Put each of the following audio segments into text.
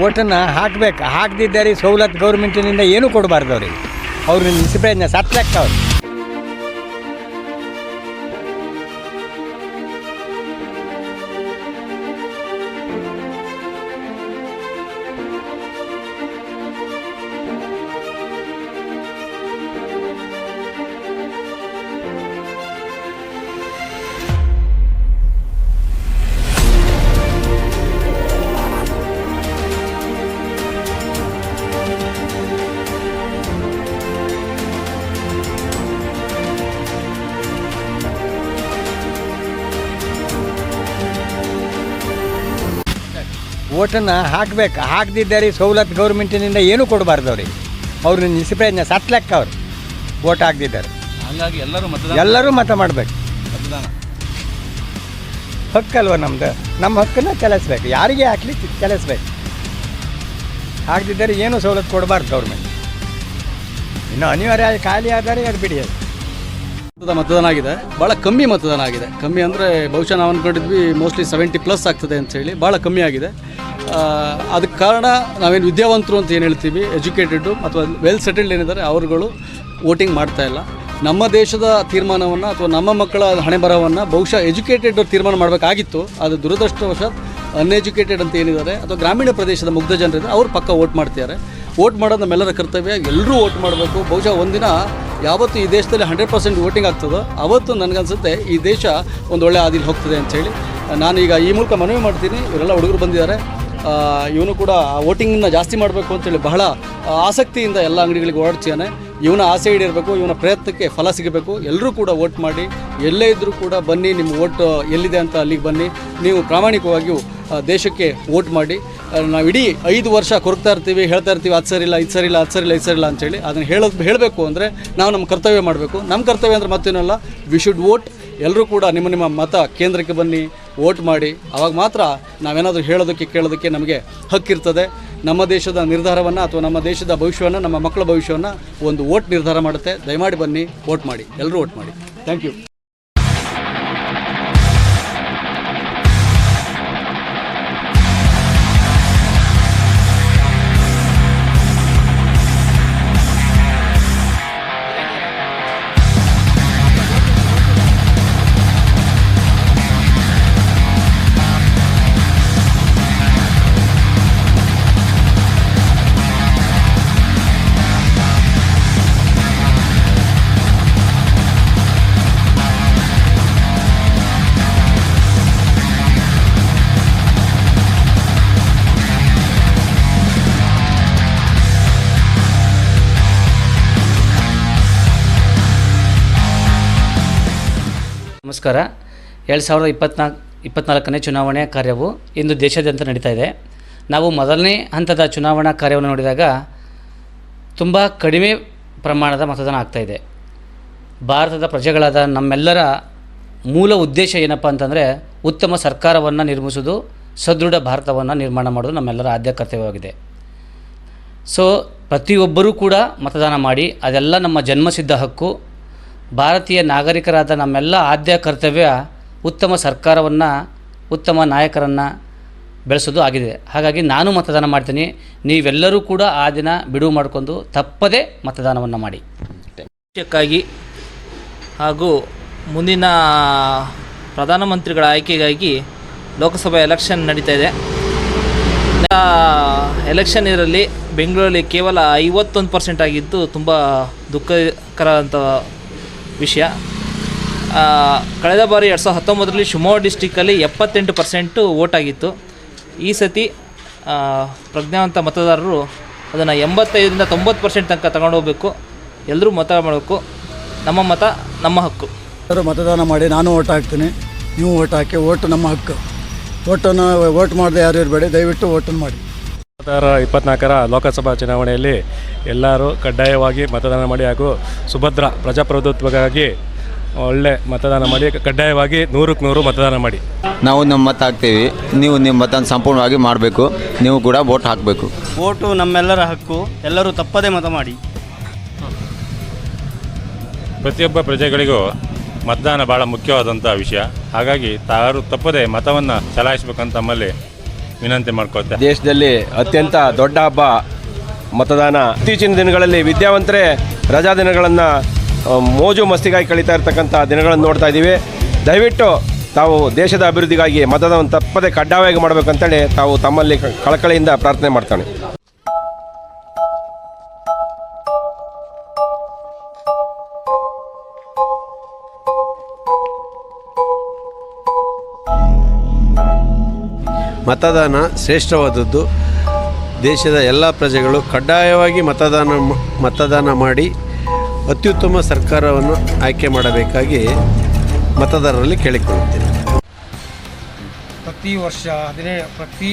ಓಟನ್ನು ಹಾಕಬೇಕು. ಹಾಕದಿದ್ದರೆ ಸವಲತ್ತು ಗೌರ್ಮೆಂಟಿನಿಂದ ಏನೂ ಕೊಡಬಾರ್ದು ಅವ್ರಿಗೆ. ಅವ್ರ ನಿಸ್ಪ್ರಯತ್ನ ಸತ್ಲೆಕ್ಕ ಓಟನ್ನು ಹಾಕಬೇಕು. ಹಾಕದಿದ್ದರೆ ಸವಲತ್ತು ಗೌರ್ಮೆಂಟಿನಿಂದ ಏನೂ ಕೊಡಬಾರ್ದು ಅವ್ರಿಗೆ. ಅವ್ರು ನಿಸ್ಪ್ರಯತ್ನ ಸತ್ಲೆಕ್ಕ ಅವರು ಓಟ್ ಹಾಕ್ದಿದ್ದಾರೆ. ಹಾಗಾಗಿ ಎಲ್ಲರೂ ಮತ ಎಲ್ಲರೂ ಮತ ಮಾಡಬೇಕು. ಮತದಾನ. ಹಕ್ಕಲ್ವ ನಮ್ದು? ನಮ್ಮ ಹಕ್ಕನ್ನು ಚಲಿಸ್ಬೇಕು. ಯಾರಿಗೆ ಹಾಕ್ಲಿ ಚಲಿಸ್ಬೇಕು. ಹಾಕದಿದ್ದರೆ ಏನೂ ಸವಲತ್ತು ಕೊಡಬಾರ್ದು ಗೌರ್ಮೆಂಟ್. ಇನ್ನು ಅನಿವಾರ್ಯ ಖಾಲಿ ಆದರೆ ಅದು ಬಿಡಿ ಅದು. ಮತದ ಮತದಾನ ಆಗಿದೆ. ಭಾಳ ಕಮ್ಮಿ ಮತದಾನ ಆಗಿದೆ. ಕಮ್ಮಿ ಅಂದರೆ ಬಹುಶಃ ನಾವು ಅಂದ್ಕೊಂಡಿದ್ವಿ ಮೋಸ್ಟ್ಲಿ ಸೆವೆಂಟಿ ಪ್ಲಸ್ ಆಗ್ತದೆ ಅಂತ ಹೇಳಿ. ಭಾಳ ಕಮ್ಮಿ ಆಗಿದೆ. ಅದಕ್ಕೆ ಕಾರಣ ನಾವೇನು ವಿದ್ಯಾವಂತರು ಅಂತ ಏನು ಹೇಳ್ತೀವಿ, ಎಜುಕೇಟೆಡ್ಡು ಅಥವಾ ವೆಲ್ ಸೆಟಲ್ಡ್ ಏನಿದ್ದಾರೆ ಅವರುಗಳು ವೋಟಿಂಗ್ ಮಾಡ್ತಾ ಇಲ್ಲ. ನಮ್ಮ ದೇಶದ ತೀರ್ಮಾನವನ್ನು ಅಥವಾ ನಮ್ಮ ಮಕ್ಕಳ ಹಣೆ ಬರವನ್ನು ಬಹುಶಃ ಎಜುಕೇಟೆಡ್ ತೀರ್ಮಾನ ಮಾಡಬೇಕಾಗಿತ್ತು. ಅದು ದುರದೃಷ್ಟವಶಾತ್ ಅನ್ಎಜುಕೇಟೆಡ್ ಅಂತ ಏನಿದ್ದಾರೆ, ಅಥವಾ ಗ್ರಾಮೀಣ ಪ್ರದೇಶದ ಮುಗ್ಧ ಜನರಿದ್ದಾರೆ, ಅವರು ಪಕ್ಕ ವೋಟ್ ಮಾಡ್ತಿದ್ದಾರೆ. ವೋಟ್ ಮಾಡೋದು ನಮ್ಮೆಲ್ಲರ ಕರ್ತವ್ಯ, ಎಲ್ಲರೂ ವೋಟ್ ಮಾಡಬೇಕು. ಬಹುಶಃ ಒಂದಿನ ಯಾವತ್ತು ಈ ದೇಶದಲ್ಲಿ ಹಂಡ್ರೆಡ್ ಪರ್ಸೆಂಟ್ ವೋಟಿಂಗ್ ಆಗ್ತದೋ, ಅವತ್ತು ನನಗನ್ಸುತ್ತೆ ಈ ದೇಶ ಒಂದು ಒಳ್ಳೆ ಹಾದಿಲಿ ಹೋಗ್ತದೆ ಅಂತೇಳಿ ನಾನೀಗ ಈ ಮೂಲಕ ಮನವಿ ಮಾಡ್ತೀನಿ, ಇವರೆಲ್ಲ ಹುಡುಗರು ಬಂದಿದ್ದಾರೆ. ಇವನು ಕೂಡ ವೋಟಿಂಗನ್ನ ಜಾಸ್ತಿ ಮಾಡಬೇಕು ಅಂತೇಳಿ ಬಹಳ ಆಸಕ್ತಿಯಿಂದ ಎಲ್ಲ ಅಂಗಡಿಗಳಿಗೆ ಓಡಾಡ್ತಿದ್ದಾನೆ ಇವನ ಆಸೆ ಈಡೇರಬೇಕು, ಇವನ ಪ್ರಯತ್ನಕ್ಕೆ ಫಲ ಸಿಗಬೇಕು. ಎಲ್ಲರೂ ಕೂಡ ವೋಟ್ ಮಾಡಿ, ಎಲ್ಲೇ ಇದ್ದರೂ ಕೂಡ ಬನ್ನಿ, ನಿಮ್ಮ ವೋಟ್ ಎಲ್ಲಿದೆ ಅಂತ ಅಲ್ಲಿಗೆ ಬನ್ನಿ. ನೀವು ಪ್ರಾಮಾಣಿಕವಾಗಿಯೂ ದೇಶಕ್ಕೆ ವೋಟ್ ಮಾಡಿ. ನಾವು ಇಡೀ ಐದು ವರ್ಷ ಕೊರಗ್ತಾ ಇರ್ತೀವಿ, ಹೇಳ್ತಾ ಇರ್ತೀವಿ, ಅದು ಸರಿಲ್ಲ ಇದು ಸರಿಲ್ಲ ಅದು ಸರಿಲ್ಲ ಇದು ಸರಿಲ್ಲ ಅಂತೇಳಿ ಅದನ್ನು ಹೇಳೋದು ಹೇಳಬೇಕು ಅಂದರೆ ನಾವು ನಮ್ಮ ಕರ್ತವ್ಯ ಮಾಡಬೇಕು. ನಮ್ಮ ಕರ್ತವ್ಯ ಅಂದರೆ ಮತ್ತೇನಲ್ಲ ವಿ ಶುಡ್ ವೋಟ್ ಎಲ್ಲರೂ ಕೂಡ ನಿಮ್ಮ ನಿಮ್ಮ ಮತ ಕೇಂದ್ರಕ್ಕೆ ಬನ್ನಿ. ವೋಟ್ ಮಾಡಿ ಆವಾಗ ಮಾತ್ರ ನಾವೇನಾದರೂ ಹೇಳೋದಕ್ಕೆ, ಕೇಳೋದಕ್ಕೆ ನಮಗೆ ಹಕ್ಕಿರ್ತದೆ ನಮ್ಮ ದೇಶದ ನಿರ್ಧಾರವನ್ನು ಅಥವಾ ನಮ್ಮ ದೇಶದ ಭವಿಷ್ಯವನ್ನು, ನಮ್ಮ ಮಕ್ಕಳ ಭವಿಷ್ಯವನ್ನು ಒಂದು ವೋಟ್ ನಿರ್ಧಾರ ಮಾಡುತ್ತೆ. ದಯಮಾಡಿ ಬನ್ನಿ, ವೋಟ್ ಮಾಡಿ. ಎಲ್ಲರೂ ವೋಟ್ ಮಾಡಿ. Thank you. ನಮಸ್ಕಾರ. ಎರಡು ಸಾವಿರದ ಇಪ್ಪತ್ನಾಲ್ಕು ಇಪ್ಪತ್ನಾಲ್ಕನೇ ಚುನಾವಣೆ ಕಾರ್ಯವು ಇಂದು ದೇಶಾದ್ಯಂತ ನಡೀತಾ ಇದೆ. ನಾವು ಮೊದಲನೇ ಹಂತದ ಚುನಾವಣಾ ಕಾರ್ಯವನ್ನು ನೋಡಿದಾಗ ತುಂಬ ಕಡಿಮೆ ಪ್ರಮಾಣದ ಮತದಾನ ಆಗ್ತಾಯಿದೆ ಭಾರತದ ಪ್ರಜೆಗಳಾದ ನಮ್ಮೆಲ್ಲರ ಮೂಲ ಉದ್ದೇಶ ಏನಪ್ಪ ಅಂತಂದರೆ ಉತ್ತಮ ಸರ್ಕಾರವನ್ನು ನಿರ್ಮಿಸೋದು ಸದೃಢ ಭಾರತವನ್ನು ನಿರ್ಮಾಣ ಮಾಡೋದು ನಮ್ಮೆಲ್ಲರ ಆದ್ಯ ಕರ್ತವ್ಯವಾಗಿದೆ. ಸೊ ಪ್ರತಿಯೊಬ್ಬರೂ ಕೂಡ ಮತದಾನ ಮಾಡಿ, ಅದೆಲ್ಲ ನಮ್ಮ ಜನ್ಮಸಿದ್ಧ ಹಕ್ಕು ಭಾರತೀಯ ನಾಗರಿಕರಾದ ನಮ್ಮೆಲ್ಲ ಆದ್ಯ ಕರ್ತವ್ಯ ಉತ್ತಮ ಸರ್ಕಾರವನ್ನು, ಉತ್ತಮ ನಾಯಕರನ್ನು ಬೆಳೆಸೋದು ಆಗಿದೆ. ಹಾಗಾಗಿ ನಾನು ಮತದಾನ ಮಾಡ್ತೀನಿ. ನೀವೆಲ್ಲರೂ ಕೂಡ ಆ ದಿನ ಬಿಡುವು ಮಾಡಿಕೊಂಡು ತಪ್ಪದೇ ಮತದಾನವನ್ನು ಮಾಡಿ. ದೇಶಕ್ಕಾಗಿ ಹಾಗೂ ಮುಂದಿನ ಪ್ರಧಾನಮಂತ್ರಿಗಳ ಆಯ್ಕೆಗಾಗಿ ಲೋಕಸಭಾ ಎಲೆಕ್ಷನ್ ನಡೀತಾ ಇದೆ. ಎಲೆಕ್ಷನ್ ಇರಲಿ ಬೆಂಗಳೂರಲ್ಲಿ ಕೇವಲ ಐವತ್ತೊಂದು ಪರ್ಸೆಂಟ್ ಆಗಿದ್ದು ತುಂಬ ದುಃಖಕರ ವಿಷಯ. ಕಳೆದ ಬಾರಿ ಎರಡು ಸಾವಿರದ ಹತ್ತೊಂಬತ್ತರಲ್ಲಿ ಶಿವಮೊಗ್ಗ ಡಿಸ್ಟಿಕ್ಕಲ್ಲಿ ಎಪ್ಪತ್ತೆಂಟು ಪರ್ಸೆಂಟು ವೋಟ್ ಆಗಿತ್ತು ಈ ಸತಿ ಪ್ರಜ್ಞಾವಂತ ಮತದಾರರು ಅದನ್ನು ಎಂಬತ್ತೈದರಿಂದ ತೊಂಬತ್ತು ಪರ್ಸೆಂಟ್ ತನಕ ತಗೊಂಡು ಹೋಗಬೇಕು. ಎಲ್ಲರೂ ಮತ ಮಾಡಬೇಕು. ನಮ್ಮ ಮತ ನಮ್ಮ ಹಕ್ಕು. ಎಲ್ಲರೂ ಮತದಾನ ಮಾಡಿ ನಾನು ಓಟ್ ಹಾಕ್ತೀನಿ, ನೀವು ಓಟ್ ಹಾಕಿ ಓಟ್ ನಮ್ಮ ಹಕ್ಕು. ಓಟನ್ನು ಓಟ್ ಮಾಡಿದೆ ಯಾರು ಇರಬೇಡಿ, ದಯವಿಟ್ಟು ಓಟನ್ನು ಮಾಡಿ. ಸಾವಿರ ಇಪ್ಪತ್ನಾಲ್ಕರ ಲೋಕಸಭಾ ಚುನಾವಣೆಯಲ್ಲಿ ಎಲ್ಲರೂ ಕಡ್ಡಾಯವಾಗಿ ಮತದಾನ ಮಾಡಿ ಹಾಗೂ ಸುಭದ್ರ ಪ್ರಜಾಪ್ರಭುತ್ವಕ್ಕಾಗಿ ಒಳ್ಳೆ ಮತದಾನ ಮಾಡಿ ಕಡ್ಡಾಯವಾಗಿ ನೂರಕ್ಕೆ ನೂರು ಮತದಾನ ಮಾಡಿ. ನಾವು ನಮ್ಮ ಮತ ಹಾಕ್ತೀವಿ. ನೀವು ನಿಮ್ಮ ಮತನ ಸಂಪೂರ್ಣವಾಗಿ ಮಾಡಬೇಕು. ನೀವು ಕೂಡ ವೋಟ್ ಹಾಕಬೇಕು. ಓಟು ನಮ್ಮೆಲ್ಲರ ಹಕ್ಕು. ಎಲ್ಲರೂ ತಪ್ಪದೇ ಮತ ಮಾಡಿ. ಪ್ರತಿಯೊಬ್ಬ ಪ್ರಜೆಗಳಿಗೂ ಮತದಾನ ಭಾಳ ಮುಖ್ಯವಾದಂಥ ವಿಷಯ. ಹಾಗಾಗಿ ತಾರು ತಪ್ಪದೇ ಮತವನ್ನು ಚಲಾಯಿಸಬೇಕಂತ ತಮ್ಮಲ್ಲಿ ವಿನಂತಿ ಮಾಡ್ಕೊಳ್ತೇವೆ ದೇಶದಲ್ಲಿ ಅತ್ಯಂತ ದೊಡ್ಡ ಹಬ್ಬ ಮತದಾನ. ಇತ್ತೀಚಿನ ದಿನಗಳಲ್ಲಿ ವಿದ್ಯಾವಂತರೇ ರಜಾ ದಿನಗಳನ್ನು ಮೋಜು ಮಸ್ತಿಗಾಗಿ ಕಳೀತಾ ಇರ್ತಕ್ಕಂಥ ದಿನಗಳನ್ನು ನೋಡ್ತಾ ಇದ್ದೀವಿ. ದಯವಿಟ್ಟು ತಾವು ದೇಶದ ಅಭಿವೃದ್ಧಿಗಾಗಿ ಮತದಾನ ತಪ್ಪದೆ ಕಡ್ಡಾಯವಾಗಿ ಮಾಡಬೇಕಂತೇಳಿ ತಾವು ತಮ್ಮಲ್ಲಿ ಕಳಕಳಿಯಿಂದ ಪ್ರಾರ್ಥನೆ ಮಾಡ್ತಾನೆ ಮತದಾನ ಶ್ರೇಷ್ಠವಾದದ್ದು. ದೇಶದ ಎಲ್ಲ ಪ್ರಜೆಗಳು ಕಡ್ಡಾಯವಾಗಿ ಮತದಾನ ಮತದಾನ ಮಾಡಿ ಅತ್ಯುತ್ತಮ ಸರ್ಕಾರವನ್ನು ಆಯ್ಕೆ ಮಾಡಬೇಕಾಗಿ ಮತದಾರರಲ್ಲಿ ಕೇಳಿಕೊಳ್ಳುತ್ತೇನೆ ಪ್ರತಿ ವರ್ಷ ಹದಿನೇ ಪ್ರತಿ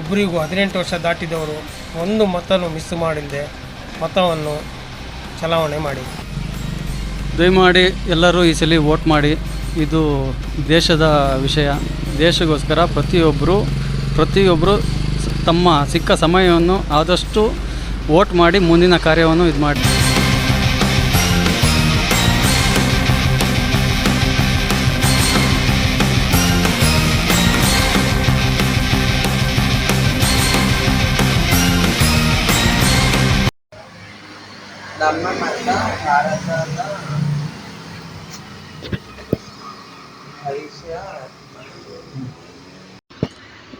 ಒಬ್ಬರಿಗೂ ಹದಿನೆಂಟು ವರ್ಷ ದಾಟಿದವರು ಒಂದು ಮತನು ಮಿಸ್ ಮಾಡಿಲ್ಲದೆ ಮತವನ್ನು ಚಲಾವಣೆ ಮಾಡಿ. ದಯಮಾಡಿ ಎಲ್ಲರೂ ಈ ಸಲ ವೋಟ್ ಮಾಡಿ. ಇದು ದೇಶದ ವಿಷಯ. ದೇಶಗೋಸ್ಕರ ಪ್ರತಿಯೊಬ್ಬರು ಪ್ರತಿಯೊಬ್ಬರು ತಮ್ಮ ಸಿಕ್ಕ ಸಮಯವನ್ನು ಆದಷ್ಟು ವೋಟ್ ಮಾಡಿ ಮುಂದಿನ ಕಾರ್ಯವನ್ನು ಇದು ಮಾಡಿ.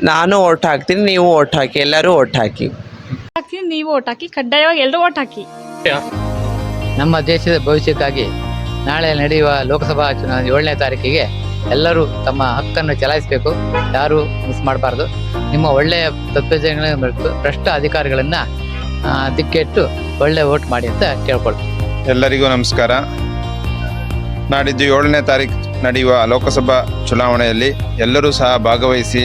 ನಾನು ಓಟ್ ಹಾಕ್ತೀನಿ ನೀವು ಓಟ್ ಹಾಕಿ ಎಲ್ಲರೂ ಓಟ್ ಹಾಕಿ. ಹಾಕ್ತೀನಿ ನೀವು ಓಟ್ ಹಾಕಿ ಕಡ್ಡಾಯವಾಗಿ ಎಲ್ಲರೂ ಓಟ್ ಹಾಕಿ. ನಮ್ಮ ದೇಶದ ಭವಿಷ್ಯಕ್ಕಾಗಿ ನಾಳೆ ನಡೆಯುವ ಲೋಕಸಭಾ ಚುನಾವಣೆ ಏಳನೇ ತಾರೀಕಿಗೆ ಎಲ್ಲರೂ ತಮ್ಮ ಹಕ್ಕನ್ನು ಚಲಾಯಿಸಬೇಕು. ಯಾರು ಮಿಸ್ ಮಾಡಬಾರ್ದು. ನಿಮ್ಮ ಒಳ್ಳೆಯ ತತ್ವಜ್ಞಾನಗಳನ್ನು ಭ್ರಷ್ಟ ಅಧಿಕಾರಿಗಳನ್ನು ದಿಕ್ಕೆಟ್ಟು ಒಳ್ಳೆ ವೋಟ್ ಮಾಡಿ ಅಂತ ಕೇಳ್ಕೊಳ್ತೀನಿ. ಎಲ್ಲರಿಗೂ ನಮಸ್ಕಾರ. ನಾಡಿದ್ದು ಏಳನೇ ತಾರೀಕು ನಡೆಯುವ ಲೋಕಸಭಾ ಚುನಾವಣೆಯಲ್ಲಿ ಎಲ್ಲರೂ ಸಹ ಭಾಗವಹಿಸಿ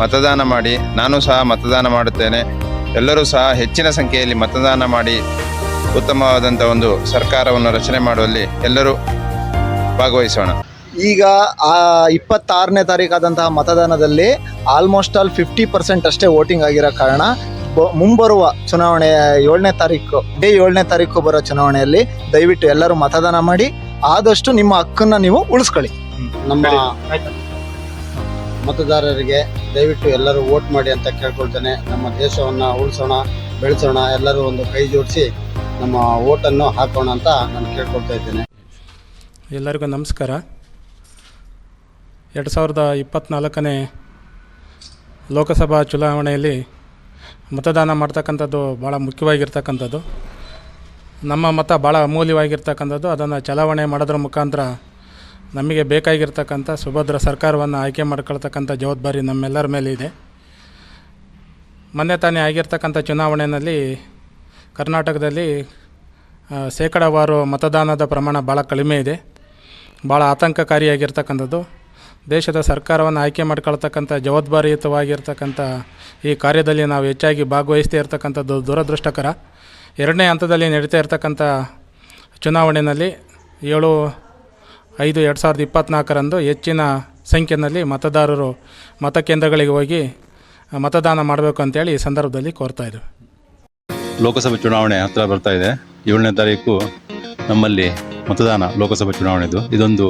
ಮತದಾನ ಮಾಡಿ ನಾನು ಸಹ ಮತದಾನ ಮಾಡುತ್ತೇನೆ. ಎಲ್ಲರೂ ಸಹ ಹೆಚ್ಚಿನ ಸಂಖ್ಯೆಯಲ್ಲಿ ಮತದಾನ ಮಾಡಿ ಉತ್ತಮವಾದಂಥ ಒಂದು ಸರ್ಕಾರವನ್ನು ರಚನೆ ಮಾಡುವಲ್ಲಿ ಎಲ್ಲರೂ ಭಾಗವಹಿಸೋಣ. ಈಗ ಆ ಇಪ್ಪತ್ತಾರನೇ ತಾರೀಕಾದಂತಹ ಮತದಾನದಲ್ಲಿ ಆಲ್ಮೋಸ್ಟ್ ಆಲ್ ಫಿಫ್ಟಿ ಪರ್ಸೆಂಟ್ ಅಷ್ಟೇ ವೋಟಿಂಗ್ ಆಗಿರೋ ಕಾರಣ ಮುಂಬರುವ ಚುನಾವಣೆ ಏಳನೇ ತಾರೀಕು ಡೇ ಏಳನೇ ತಾರೀಕು ಬರೋ ಚುನಾವಣೆಯಲ್ಲಿ ದಯವಿಟ್ಟು ಎಲ್ಲರೂ ಮತದಾನ ಮಾಡಿ ಆದಷ್ಟು ನಿಮ್ಮ ಹಕ್ಕನ್ನು ನೀವು ಉಳಿಸ್ಕೊಳ್ಳಿ. ನಮ್ಮ ಮತದಾರರಿಗೆ ದಯವಿಟ್ಟು ಎಲ್ಲರೂ ವೋಟ್ ಮಾಡಿ ಅಂತ ಕೇಳ್ಕೊಳ್ತೇನೆ. ನಮ್ಮ ದೇಶವನ್ನು ಉಳಿಸೋಣ, ಬೆಳೆಸೋಣ, ಎಲ್ಲರೂ ಒಂದು ಕೈ ಜೋಡಿಸಿ ನಮ್ಮ ಓಟನ್ನು ಹಾಕೋಣ ಅಂತ ನಾನು ಕೇಳ್ಕೊಳ್ತಾ ಇದ್ದೇನೆ. ಎಲ್ಲರಿಗೂ ನಮಸ್ಕಾರ. ಎರಡು ಸಾವಿರದ ಇಪ್ಪತ್ತ್ನಾಲ್ಕನೇ ಲೋಕಸಭಾ ಚುನಾವಣೆಯಲ್ಲಿ ಮತದಾನ ಮಾಡ್ತಕ್ಕಂಥದ್ದು ಭಾಳ ಮುಖ್ಯವಾಗಿರ್ತಕ್ಕಂಥದ್ದು. ನಮ್ಮ ಮತ ಭಾಳ ಅಮೂಲ್ಯವಾಗಿರ್ತಕ್ಕಂಥದ್ದು. ಅದನ್ನು ಚಲಾವಣೆ ಮಾಡೋದ್ರ ಮುಖಾಂತರ ನಮಗೆ ಬೇಕಾಗಿರ್ತಕ್ಕಂಥ ಸುಭದ್ರ ಸರ್ಕಾರವನ್ನು ಆಯ್ಕೆ ಮಾಡ್ಕೊಳ್ತಕ್ಕಂಥ ಜವಾಬ್ದಾರಿ ನಮ್ಮೆಲ್ಲರ ಮೇಲೆ ಇದೆ. ಮೊನ್ನೆ ತಾನೇ ಆಗಿರ್ತಕ್ಕಂಥ ಚುನಾವಣೆಯಲ್ಲಿ ಕರ್ನಾಟಕದಲ್ಲಿ ಶೇಕಡಾವಾರು ಮತದಾನದ ಪ್ರಮಾಣ ಭಾಳ ಕಡಿಮೆ ಇದೆ. ಭಾಳ ಆತಂಕಕಾರಿಯಾಗಿರ್ತಕ್ಕಂಥದ್ದು. ದೇಶದ ಸರ್ಕಾರವನ್ನು ಆಯ್ಕೆ ಮಾಡ್ಕೊಳ್ತಕ್ಕಂಥ ಜವಾಬ್ದಾರಿಯುತವಾಗಿರ್ತಕ್ಕಂಥ ಈ ಕಾರ್ಯದಲ್ಲಿ ನಾವು ಹೆಚ್ಚಾಗಿ ಭಾಗವಹಿಸ್ತಾ ಇರ್ತಕ್ಕಂಥದ್ದು ದುರದೃಷ್ಟಕರ. ಎರಡನೇ ಹಂತದಲ್ಲಿ ನಡೀತಾ ಇರ್ತಕ್ಕಂಥ ಚುನಾವಣೆಯಲ್ಲಿ ಏಳು ಐದು ಎರಡು ಸಾವಿರದ ಇಪ್ಪತ್ತ್ನಾಲ್ಕರಂದು ಹೆಚ್ಚಿನ ಸಂಖ್ಯೆಯಲ್ಲಿ ಮತದಾರರು ಮತಕೇಂದ್ರಗಳಿಗೆ ಹೋಗಿ ಮತದಾನ ಮಾಡಬೇಕು ಅಂತೇಳಿ ಈ ಸಂದರ್ಭದಲ್ಲಿ ಕೋರ್ತಾ ಇದ್ದೇವೆ ಲೋಕಸಭೆ ಚುನಾವಣೆ ಹತ್ತಿರ ಬರ್ತಾ ಇದೆ. ಏಳನೇ ತಾರೀಕು ನಮ್ಮಲ್ಲಿ ಮತದಾನ ಲೋಕಸಭೆ ಚುನಾವಣೆದು. ಇದೊಂದು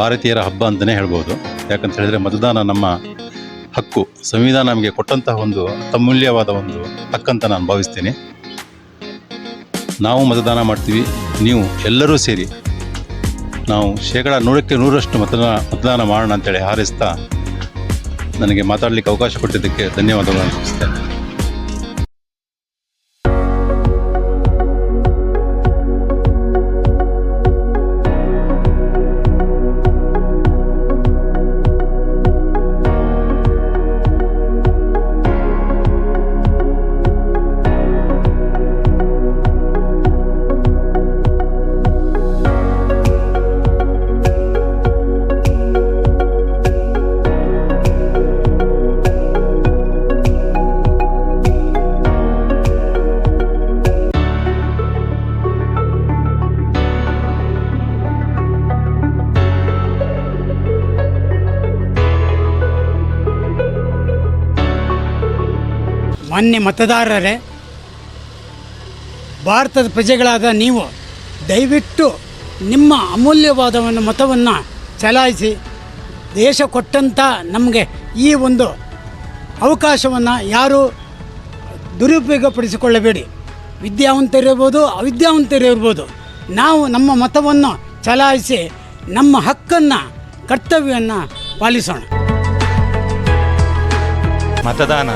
ಭಾರತೀಯರ ಹಬ್ಬ ಅಂತಲೇ ಹೇಳ್ಬೋದು. ಯಾಕಂತ ಹೇಳಿದರೆ ಮತದಾನ ನಮ್ಮ ಹಕ್ಕು. ಸಂವಿಧಾನ ನಮಗೆ ಕೊಟ್ಟಂತಹ ಒಂದು ಅಮೂಲ್ಯವಾದ ಒಂದು ಹಕ್ಕಂತ ನಾನು ಭಾವಿಸ್ತೀನಿ. ನಾವು ಮತದಾನ ಮಾಡ್ತೀವಿ. ನೀವು ಎಲ್ಲರೂ ಸೇರಿ ನಾವು ಶೇಕಡ ನೂರಕ್ಕೆ ನೂರಷ್ಟು ಮತದಾನ ಮತದಾನ ಮಾಡೋಣ ಅಂತೇಳಿ ಹಾರಿಸ್ತಾ ನನಗೆ ಮಾತಾಡಲಿಕ್ಕೆ ಅವಕಾಶ ಕೊಟ್ಟಿದ್ದಕ್ಕೆ ಧನ್ಯವಾದಗಳನ್ನು ಅರ್ಪಿಸ್ತೇನೆ ಮಾನ್ಯ ಮತದಾರರೇ, ಭಾರತದ ಪ್ರಜೆಗಳಾದ ನೀವು ದಯವಿಟ್ಟು ನಿಮ್ಮ ಅಮೂಲ್ಯವಾದ ಒಂದು ಮತವನ್ನು ಚಲಾಯಿಸಿ, ದೇಶ ಕೊಟ್ಟಂಥ ನಮಗೆ ಈ ಒಂದು ಅವಕಾಶವನ್ನು ಯಾರೂ ದುರುಪಯೋಗಪಡಿಸಿಕೊಳ್ಳಬೇಡಿ. ವಿದ್ಯಾವಂತರಿರ್ಬೋದು ಅವಿದ್ಯಾವಂತರಿರ್ಬೋದು ನಾವು ನಮ್ಮ ಮತವನ್ನು ಚಲಾಯಿಸಿ ನಮ್ಮ ಹಕ್ಕನ್ನು ಕರ್ತವ್ಯವನ್ನು ಪಾಲಿಸೋಣ. ಮತದಾನ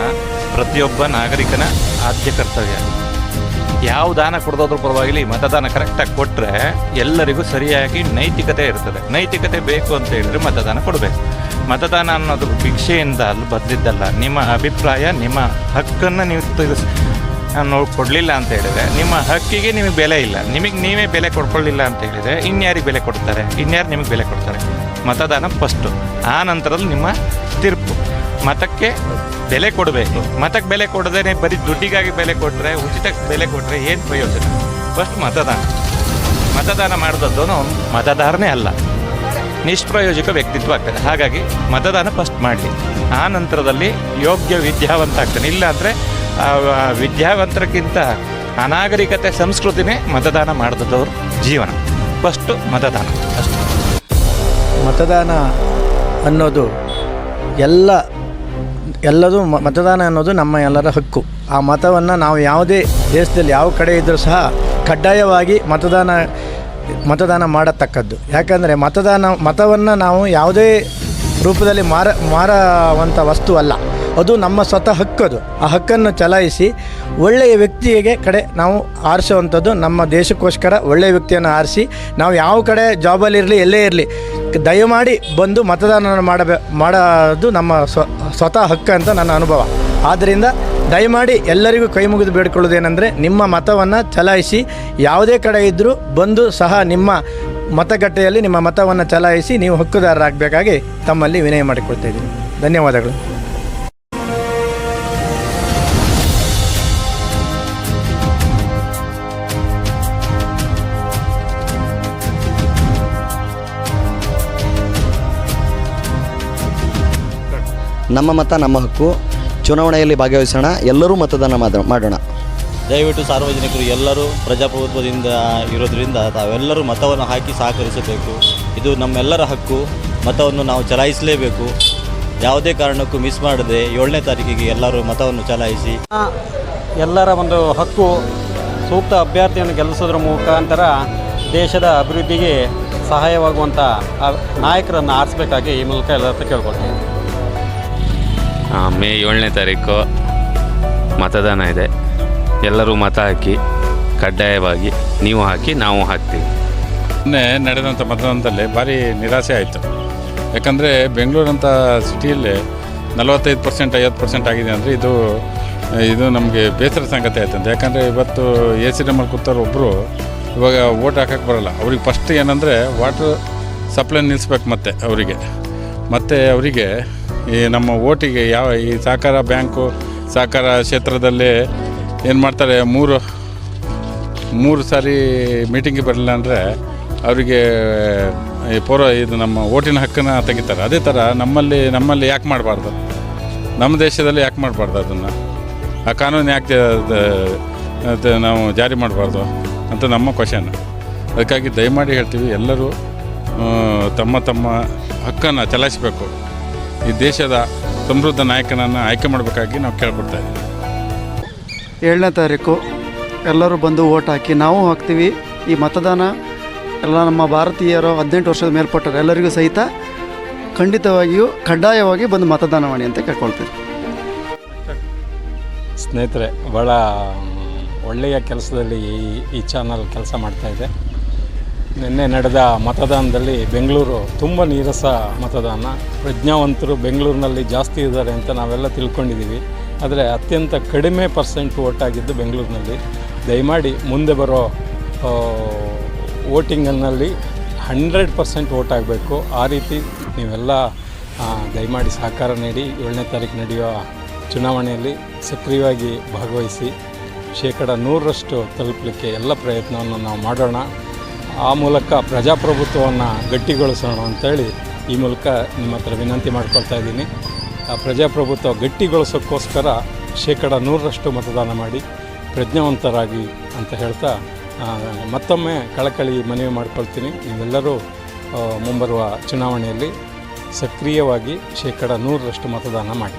ಪ್ರತಿಯೊಬ್ಬ ನಾಗರಿಕನ ಆದ್ಯ ಕರ್ತವ್ಯ. ಯಾವ ದಾನ ಕೊಡೋದ್ರ ಪರವಾಗಿಲಿ ಮತದಾನ ಕರೆಕ್ಟಾಗಿ ಕೊಟ್ಟರೆ ಎಲ್ಲರಿಗೂ ಸರಿಯಾಗಿ ನೈತಿಕತೆ ಇರ್ತದೆ. ನೈತಿಕತೆ ಬೇಕು ಅಂತ ಹೇಳಿದ್ರೆ ಮತದಾನ ಕೊಡಬೇಕು. ಮತದಾನ ಅನ್ನೋದು ಭಿಕ್ಷೆಯಿಂದ ಅಲ್ಲಿ ಬಂದಿದ್ದಲ್ಲ, ನಿಮ್ಮ ಅಭಿಪ್ರಾಯ, ನಿಮ್ಮ ಹಕ್ಕನ್ನು ನೀವು ತಿಳಿಸ್ ನೋಡಿ ಕೊಡಲಿಲ್ಲ ಅಂತ ಹೇಳಿದ್ರೆ, ನಿಮ್ಮ ಹಕ್ಕಿಗೆ ನಿಮಗೆ ಬೆಲೆ ಇಲ್ಲ. ನಿಮಗೆ ನೀವೇ ಬೆಲೆ ಕೊಡ್ಕೊಳ್ಳಿಲ್ಲ ಅಂತ ಹೇಳಿದ್ರೆ ಇನ್ಯಾರಿಗೆ ಬೆಲೆ ಕೊಡ್ತಾರೆ? ಇನ್ಯಾರು ನಿಮಗೆ ಬೆಲೆ ಕೊಡ್ತಾರೆ? ಮತದಾನ ಫಸ್ಟು ಆ ನಂತರದಲ್ಲಿ ನಿಮ್ಮ ತೀರ್ಪು. ಮತಕ್ಕೆ ಬೆಲೆ ಕೊಡಬೇಕು. ಮತಕ್ಕೆ ಬೆಲೆ ಕೊಡದೇ ಬರೀ ದುಡ್ಡಿಗಾಗಿ ಬೆಲೆ ಕೊಟ್ಟರೆ ಉಚಿತಕ್ಕೆ ಬೆಲೆ ಕೊಟ್ಟರೆ ಏನು ಪ್ರಯೋಜನ? ಫಸ್ಟ್ ಮತದಾನ. ಮತದಾನ ಮಾಡಿದದ್ದು ಮತದಾರನೇ ಅಲ್ಲ. ನಿಷ್ಪ್ರಯೋಜಕ ವ್ಯಕ್ತಿತ್ವ ಆಗ್ತದೆ. ಹಾಗಾಗಿ ಮತದಾನ ಫಸ್ಟ್ ಮಾಡಲಿ. ಆ ನಂತರದಲ್ಲಿ ಯೋಗ್ಯ ವಿದ್ಯಾವಂತ ಆಗ್ತಾನೆ ಇಲ್ಲ ಅಂದರೆ ವಿದ್ಯಾವಂತರಕ್ಕಿಂತ ಅನಾಗರಿಕತೆ ಸಂಸ್ಕೃತಿನೇ ಮತದಾನ ಮಾಡಿದವ್ರ ಜೀವನ. ಫಸ್ಟು ಮತದಾನ. ಮತದಾನ ಅನ್ನೋದು ಎಲ್ಲ ಎಲ್ಲದೂ ಮತದಾನ ಅನ್ನೋದು ನಮ್ಮ ಎಲ್ಲರ ಹಕ್ಕು. ಆ ಮತವನ್ನು ನಾವು ಯಾವುದೇ ದೇಶದಲ್ಲಿ ಯಾವ ಕಡೆ ಇದ್ದರೂ ಸಹ ಕಡ್ಡಾಯವಾಗಿ ಮತದಾನ ಮತದಾನ ಮಾಡತಕ್ಕದ್ದು. ಯಾಕಂದರೆ ಮತದಾನ, ಮತವನ್ನು ನಾವು ಯಾವುದೇ ರೂಪದಲ್ಲಿ ಮಾರ ಮಾರುವಂಥ ವಸ್ತು ಅಲ್ಲ. ಅದು ನಮ್ಮ ಸ್ವತಃ ಅದು. ಆ ಹಕ್ಕನ್ನು ಚಲಾಯಿಸಿ ಒಳ್ಳೆಯ ವ್ಯಕ್ತಿಗೆ ಕಡೆ ನಾವು ಆರಿಸುವಂಥದ್ದು ನಮ್ಮ ದೇಶಕ್ಕೋಸ್ಕರ ಒಳ್ಳೆಯ ವ್ಯಕ್ತಿಯನ್ನು ಆರಿಸಿ ನಾವು ಯಾವ ಕಡೆ ಜಾಬಲ್ಲಿರಲಿ ಎಲ್ಲೇ ಇರಲಿ, ದಯಮಾಡಿ ಬಂದು ಮತದಾನ ಮಾಡಬೇ, ಮಾಡೋದು ನಮ್ಮ ಸ್ವ ಸ್ವತಃ ಹಕ್ಕು ಅಂತ ನನ್ನ ಅನುಭವ. ಆದ್ದರಿಂದ ದಯಮಾಡಿ ಎಲ್ಲರಿಗೂ ಕೈ ಮುಗಿದು ಬೇಡ್ಕೊಳ್ಳೋದೇನೆಂದರೆ ನಿಮ್ಮ ಮತವನ್ನು ಚಲಾಯಿಸಿ, ಯಾವುದೇ ಕಡೆ ಇದ್ದರೂ ಬಂದು ಸಹ ನಿಮ್ಮ ಮತಗಟ್ಟೆಯಲ್ಲಿ ನಿಮ್ಮ ಮತವನ್ನು ಚಲಾಯಿಸಿ ನೀವು ಹಕ್ಕುದಾರರಾಗಬೇಕಾಗಿ ತಮ್ಮಲ್ಲಿ ವಿನಯ ಮಾಡಿಕೊಳ್ತಾ ಇದ್ದೀನಿ. ಧನ್ಯವಾದಗಳು. ನಮ್ಮ ಮತ ನಮ್ಮ ಹಕ್ಕು. ಚುನಾವಣೆಯಲ್ಲಿ ಭಾಗವಹಿಸೋಣ. ಎಲ್ಲರೂ ಮತದಾನ ಮಾಡೋಣ. ದಯವಿಟ್ಟು ಸಾರ್ವಜನಿಕರು ಎಲ್ಲರೂ ಪ್ರಜಾಪ್ರಭುತ್ವದಿಂದ ಇರೋದ್ರಿಂದ ತಾವೆಲ್ಲರೂ ಮತವನ್ನು ಹಾಕಿ ಸಹಕರಿಸಬೇಕು. ಇದು ನಮ್ಮೆಲ್ಲರ ಹಕ್ಕು. ಮತವನ್ನು ನಾವು ಚಲಾಯಿಸಲೇಬೇಕು. ಯಾವುದೇ ಕಾರಣಕ್ಕೂ ಮಿಸ್ ಮಾಡದೆ ಏಳನೇ ತಾರೀಕಿಗೆ ಎಲ್ಲರೂ ಮತವನ್ನು ಚಲಾಯಿಸಿ. ಎಲ್ಲರ ಒಂದು ಹಕ್ಕು. ಸೂಕ್ತ ಅಭ್ಯರ್ಥಿಯನ್ನು ಗೆಲ್ಲಿಸೋದ್ರ ಮುಖಾಂತರ ದೇಶದ ಅಭಿವೃದ್ಧಿಗೆ ಸಹಾಯವಾಗುವಂಥ ನಾಯಕರನ್ನು ಆರಿಸಬೇಕಾಗಿ ಈ ಮೂಲಕ ಎಲ್ಲರ ಹತ್ರ ಕೇಳ್ಕೊಳ್ತೀನಿ. ಮೇ ಏಳನೇ ತಾರೀಕು ಮತದಾನ ಇದೆ. ಎಲ್ಲರೂ ಮತ ಹಾಕಿ, ಕಡ್ಡಾಯವಾಗಿ ನೀವು ಹಾಕಿ, ನಾವು ಹಾಕ್ತೀವಿ. ಮೊನ್ನೆ ನಡೆದಂಥ ಮತದಾನದಲ್ಲಿ ಭಾರಿ ನಿರಾಸೆ ಆಯಿತು. ಯಾಕಂದರೆ ಬೆಂಗಳೂರಂಥ ಸಿಟಿಯಲ್ಲಿ ನಲವತ್ತೈದು ಪರ್ಸೆಂಟ್, ಐವತ್ತು ಪರ್ಸೆಂಟ್ ಆಗಿದೆ ಅಂದರೆ ಇದು ಇದು ನಮಗೆ ಬೇಸರ ಸಂಗತಿ ಆಯ್ತಂತೆ ಯಾಕಂದರೆ ಇವತ್ತು ಎ ಸಿ ಡಮ್ಮಲ್ಲಿ ಕೂತವ್ರು ಒಬ್ಬರು ಇವಾಗ ಓಟ್ ಹಾಕಕ್ಕೆ ಬರೋಲ್ಲ. ಅವ್ರಿಗೆ ಫಸ್ಟ್ ಏನಂದರೆ ವಾಟ್ರ್ ಸಪ್ಲೈ ನಿಲ್ಲಿಸ್ಬೇಕು ಮತ್ತೆ ಅವರಿಗೆ. ಮತ್ತು ಅವರಿಗೆ ಈ ನಮ್ಮ ಓಟಿಗೆ ಯಾವ ಈ ಸಹಕಾರ ಬ್ಯಾಂಕು, ಸಹಕಾರ ಕ್ಷೇತ್ರದಲ್ಲಿ ಏನು ಮಾಡ್ತಾರೆ, ಮೂರು ಮೂರು ಸಾರಿ ಮೀಟಿಂಗಿಗೆ ಬರಲಿಲ್ಲ ಅಂದರೆ ಅವರಿಗೆ, ಈ ಪೂರ್ವ ಇದು ನಮ್ಮ ಓಟಿನ ಹಕ್ಕನ್ನು ತೆಗಿತಾರೆ. ಅದೇ ಥರ ನಮ್ಮಲ್ಲಿ ನಮ್ಮಲ್ಲಿ ಯಾಕೆ ಮಾಡಬಾರ್ದು? ನಮ್ಮ ದೇಶದಲ್ಲಿ ಯಾಕೆ ಮಾಡಬಾರ್ದು ಅದನ್ನು? ಆ ಕಾನೂನು ಯಾಕೆ ನಾವು ಜಾರಿ ಮಾಡಬಾರ್ದು ಅಂತ ನಮ್ಮ ಕ್ವಶನ್. ಅದಕ್ಕಾಗಿ ದಯಮಾಡಿ ಹೇಳ್ತೀವಿ ಎಲ್ಲರೂ ತಮ್ಮ ತಮ್ಮ ಹಕ್ಕನ್ನು ಚಲಾಯಿಸಬೇಕು. ಈ ದೇಶದ ಸಮೃದ್ಧ ನಾಯಕನನ್ನು ಆಯ್ಕೆ ಮಾಡಬೇಕಾಗಿ ನಾವು ಕೇಳ್ಕೊಡ್ತಾ ಇದ್ದೀವಿ. ಏಳನೇ ತಾರೀಕು ಎಲ್ಲರೂ ಬಂದು ಓಟ್ ಹಾಕಿ ನಾವು ಹಾಕ್ತೀವಿ. ಈ ಮತದಾನ ಎಲ್ಲ ನಮ್ಮ ಭಾರತೀಯರು ಹದಿನೆಂಟು ವರ್ಷದ ಮೇಲ್ಪಟ್ಟರು ಎಲ್ಲರಿಗೂ ಸಹಿತ ಖಂಡಿತವಾಗಿಯೂ ಕಡ್ಡಾಯವಾಗಿ ಬಂದು ಮತದಾನ ಮಾಡಿ ಅಂತ ಕೇಳ್ಕೊಳ್ತೀವಿ. ಸ್ನೇಹಿತರೆ ಭಾಳ ಒಳ್ಳೆಯ ಕೆಲಸದಲ್ಲಿ ಈ ಈ ಚಾನಲ್ ಕೆಲಸ ಮಾಡ್ತಾಯಿದೆ ನಿನ್ನೆ ನಡೆದ ಮತದಾನದಲ್ಲಿ ಬೆಂಗಳೂರು ತುಂಬ ನೀರಸ ಮತದಾನ. ಪ್ರಜ್ಞಾವಂತರು ಬೆಂಗಳೂರಿನಲ್ಲಿ ಜಾಸ್ತಿ ಇದ್ದಾರೆ ಅಂತ ನಾವೆಲ್ಲ ತಿಳ್ಕೊಂಡಿದ್ದೀವಿ. ಆದರೆ ಅತ್ಯಂತ ಕಡಿಮೆ ಪರ್ಸೆಂಟ್ ಓಟ್ ಆಗಿದ್ದು ಬೆಂಗಳೂರಿನಲ್ಲಿ. ದಯಮಾಡಿ ಮುಂದೆ ಬರೋ ವೋಟಿಂಗಲ್ಲಿ ಹಂಡ್ರೆಡ್ ಪರ್ಸೆಂಟ್ ಓಟ್ ಆಗಬೇಕು. ಆ ರೀತಿ ನೀವೆಲ್ಲ ದಯಮಾಡಿ ಸಹಕಾರ ನೀಡಿ, ಏಳನೇ ತಾರೀಕು ನಡೆಯುವ ಚುನಾವಣೆಯಲ್ಲಿ ಸಕ್ರಿಯವಾಗಿ ಭಾಗವಹಿಸಿ, ಶೇಕಡ ನೂರರಷ್ಟು ತಲುಪಲಿಕ್ಕೆ ಎಲ್ಲ ಪ್ರಯತ್ನವನ್ನು ನಾವು ಮಾಡೋಣ. ಆ ಮೂಲಕ ಪ್ರಜಾಪ್ರಭುತ್ವವನ್ನು ಗಟ್ಟಿಗೊಳಿಸೋಣ ಅಂತೇಳಿ ಈ ಮೂಲಕ ನಿಮ್ಮ ಹತ್ರ ವಿನಂತಿ ಮಾಡ್ಕೊಳ್ತಾ ಇದ್ದೀನಿ. ಆ ಪ್ರಜಾಪ್ರಭುತ್ವ ಗಟ್ಟಿಗೊಳಿಸೋಕ್ಕೋಸ್ಕರ ಶೇಕಡ ನೂರರಷ್ಟು ಮತದಾನ ಮಾಡಿ ಪ್ರಜ್ಞಾವಂತರಾಗಿ ಅಂತ ಹೇಳ್ತಾ ಮತ್ತೊಮ್ಮೆ ಕಳಕಳಿ ಮನವಿ ಮಾಡ್ಕೊಳ್ತೀನಿ. ನೀವೆಲ್ಲರೂ ಮುಂಬರುವ ಚುನಾವಣೆಯಲ್ಲಿ ಸಕ್ರಿಯವಾಗಿ ಶೇಕಡ ನೂರರಷ್ಟು ಮತದಾನ ಮಾಡಿ.